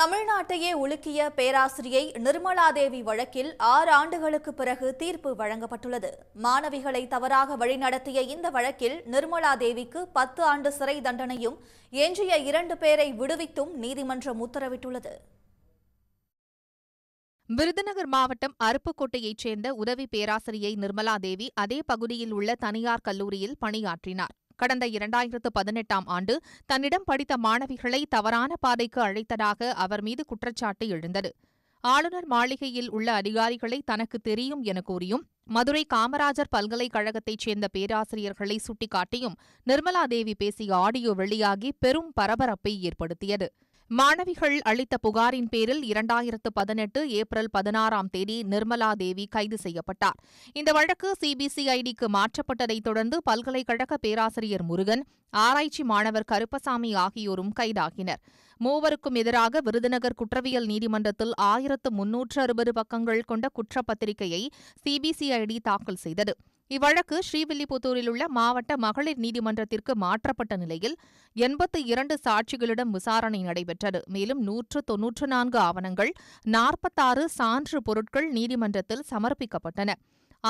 தமிழ்நாட்டையே உலுக்கிய பேராசிரியை நிர்மலாதேவி வழக்கில் ஆறு ஆண்டுகளுக்கு பிறகு தீர்ப்பு வழங்கப்பட்டுள்ளது. மாணவிகளை தவறாக வழிநடத்திய இந்த வழக்கில் நிர்மலாதேவிக்கு பத்து ஆண்டு சிறை தண்டனையும் எஞ்சிய இரண்டு பேரை விடுவித்தும் நீதிமன்றம் உத்தரவிட்டுள்ளது. விருதுநகர் மாவட்டம் அருப்புக்கோட்டையைச் சேர்ந்த உதவி பேராசிரியை நிர்மலா தேவி அதே பகுதியில் உள்ள தனியார் கல்லூரியில் பணியாற்றினார். கடந்த இரண்டாயிரத்து பதினெட்டாம் ஆண்டு தன்னிடம் படித்த மாணவிகளை தவறான பாதைக்கு அழைத்ததாக அவர் மீது குற்றச்சாட்டு எழுந்தது. ஆளுநர் மாளிகையில் உள்ள அதிகாரிகளை தனக்கு தெரியும் என கூறியும் மதுரை காமராஜர் பல்கலைக்கழகத்தைச் சேர்ந்த பேராசிரியர்களை சுட்டிக்காட்டியும் நிர்மலா தேவி பேசிய ஆடியோ வெளியாகி பெரும் பரபரப்பை ஏற்படுத்தியது. மாணவிகள் அளித்த புகாரின் பேரில் இரண்டாயிரத்து பதினெட்டு ஏப்ரல் பதினாறாம் தேதி நிர்மலா தேவி கைது செய்யப்பட்டார். இந்த வழக்கு சிபிசிஐடிக்கு மாற்றப்பட்டதைத் தொடர்ந்து பல்கலைக்கழக பேராசிரியர் முருகன் ஆராய்ச்சி மாணவர் கருப்பசாமி ஆகியோரும் கைதாகினர். மூவருக்கும் எதிராக விருதுநகர் குற்றவியல் நீதிமன்றத்தில் ஆயிரத்து முன்னூற்று அறுபது பக்கங்கள் கொண்ட குற்றப்பத்திரிகையை சிபிசிஐடி தாக்கல் செய்தது. இவ்வழக்கு ஸ்ரீவில்லிபுத்தூரில் உள்ள மாவட்ட மகளிர் நீதிமன்றத்திற்கு மாற்றப்பட்ட நிலையில் எண்பத்து இரண்டு சாட்சிகளிடம் விசாரணை நடைபெற்றது. மேலும் நூற்று தொன்னூற்று நான்கு ஆவணங்கள் நாற்பத்தாறு சான்று பொருட்கள் நீதிமன்றத்தில் சமர்ப்பிக்கப்பட்டன.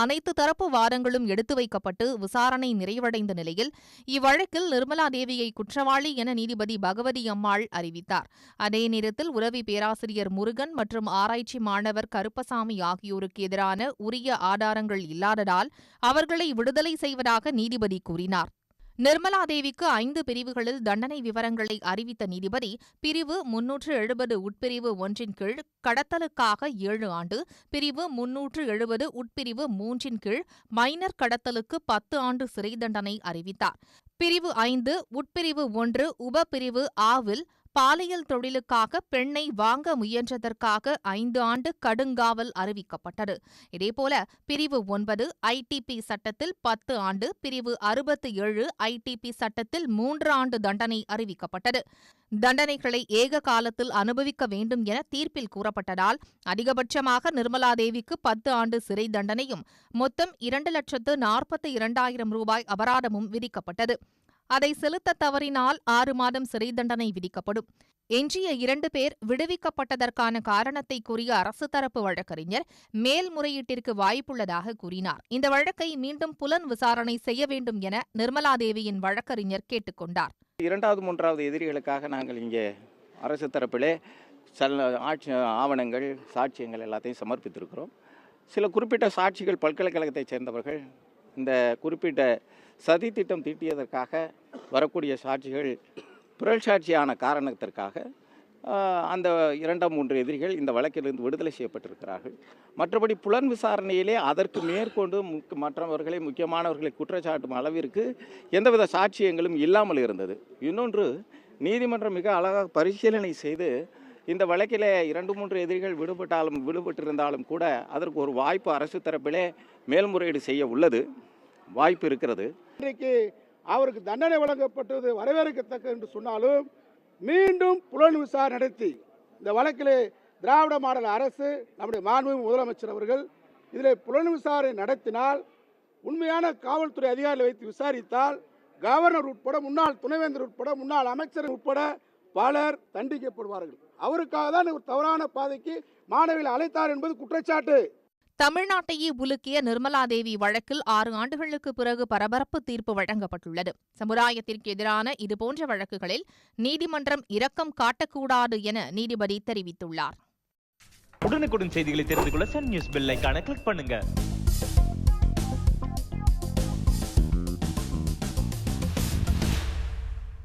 அனைத்து தரப்பு வாதங்களும் எடுத்து வைக்கப்பட்டு விசாரணை நிறைவடைந்த நிலையில் இவ்வழக்கில் நிர்மலா தேவியை குற்றவாளி என நீதிபதி பகவதி அம்மாள் அறிவித்தார். அதே நேரத்தில் உதவி பேராசிரியர் முருகன் மற்றும் ஆராய்ச்சி மாணவர் கருப்பசாமி ஆகியோருக்கு எதிரான உரிய ஆதாரங்கள் இல்லாததால் அவர்களை விடுதலை செய்வதாக நீதிபதி கூறினார். நிர்மலா தேவிக்கு ஐந்து பிரிவுகளில் தண்டனை விவரங்களை அறிவித்த நீதிபதி பிரிவு முன்னூற்று எழுபது உட்பிரிவு ஒன்றின் கீழ் கடத்தலுக்காக ஏழு ஆண்டு பிரிவு முன்னூற்று எழுபது உட்பிரிவு மூன்றின் கீழ் மைனர் கடத்தலுக்கு பத்து ஆண்டு சிறை தண்டனை அறிவித்தார். பிரிவு ஐந்து உட்பிரிவு ஒன்று உபபிரிவு ஆவில் பாலியல் தொழிலுக்காக பெண்ணை வாங்க முயன்றதற்காக ஐந்து ஆண்டு கடுங்காவல் அறிவிக்கப்பட்டது. இதேபோல பிரிவு ஒன்பது ஐடிபி சட்டத்தில் பத்து ஆண்டு பிரிவு அறுபத்து ஏழு ஐடிபி சட்டத்தில் மூன்று ஆண்டு தண்டனை அறிவிக்கப்பட்டது. தண்டனைகளை ஏக காலத்தில் அனுபவிக்க வேண்டும் என தீர்ப்பில் கூறப்பட்டதால் அதிகபட்சமாக நிர்மலா தேவிக்கு பத்து ஆண்டு சிறை தண்டனையும் மொத்தம் இரண்டு லட்சத்து நாற்பத்தி இரண்டாயிரம் ரூபாய் அபராதமும் விதிக்கப்பட்டது. அதை செலுத்த தவறினால் ஆறு மாதம் சிறை தண்டனை விதிக்கப்படும். எஞ்சிய இரண்டு பேர் விடுவிக்கப்பட்டதற்கான காரணத்தை கூறிய அரசு தரப்பு வழக்கறிஞர் மேல்முறையீட்டிற்கு வாய்ப்புள்ளதாக கூறினார். இந்த வழக்கை மீண்டும் புலன் விசாரணை செய்ய வேண்டும் என நிர்மலா தேவியின் வழக்கறிஞர் கேட்டுக்கொண்டார் இரண்டாவது மூன்றாவது எதிரிகளுக்காக நாங்கள் இங்கே அரசு தரப்பிலே சில ஆட்சி ஆவணங்கள் சாட்சியங்கள் எல்லாத்தையும் சமர்ப்பித்திருக்கிறோம். சில குறிப்பிட்ட சாட்சிகள் பல்கலைக்கழகத்தைச் சேர்ந்தவர்கள் இந்த குறிப்பிட்ட சதி திட்டம் தீட்டியதற்காக வரக்கூடிய சாட்சிகள் புரள் சாட்சியான காரணத்திற்காக அந்த இரண்டாம் மூன்று எதிரிகள் இந்த வழக்கிலிருந்து விடுதலை செய்யப்பட்டிருக்கிறார்கள். மற்றபடி புலன் விசாரணையிலே அதற்கு மேற்கொண்டு முக்க- மற்றவர்களை முக்கியமானவர்களை குற்றச்சாட்டும் அளவிற்கு எந்தவித சாட்சியங்களும் இல்லாமல் இருந்தது. இன்னொன்று நீதிமன்றம் மிக அழகாக பரிசீலனை செய்து இந்த வழக்கிலே இரண்டு மூன்று எதிரிகள் விடுபட்டாலும் விடுபட்டிருந்தாலும் கூட அதற்கு ஒரு வாய்ப்பு அரசு தரப்பிலே மேல்முறையீடு செய்ய உள்ளது. வாய்ப்பு இருக்கிறது. இன்றைக்கு அவருக்கு தண்டனை வழங்கப்பட்டது வரவேற்கத்தக்க என்று சொன்னாலும் மீண்டும் புலன் விசாரணை நடத்தி இந்த வழக்கிலே திராவிட மாடல் அரசு நம்முடைய மாண்பு முதலமைச்சர் அவர்கள் இதில் புலன் விசாரணை நடத்தினால் உண்மையான காவல்துறை அதிகாரிகளை வைத்து விசாரித்தால் கவர்னர் உட்பட முன்னாள் துணைவேந்தர் உட்பட முன்னாள் அமைச்சர் உட்பட பலர் தண்டிக்கப்படுவார்கள். அவருக்காக தான் ஒரு தவறான பாதைக்கு மாணவிகளை அழைத்தார் என்பது குற்றச்சாட்டு. தமிழ்நாட்டையே உலுக்கிய நிர்மலா தேவி வழக்கில் ஆறு ஆண்டுகளுக்கு பிறகு பரபரப்பு தீர்ப்பு வழங்கப்பட்டுள்ளது. சமுதாயத்திற்கு எதிரான இதுபோன்ற வழக்குகளில் நீதிமன்றம் இரக்கம் காட்டக்கூடாது என நீதிபதி தெரிவித்துள்ளார். உடனுக்குடன் செய்திகளை தெரிந்து கொள்ள சன் நியூஸ் பெல் கிளிக் பண்ணுங்க.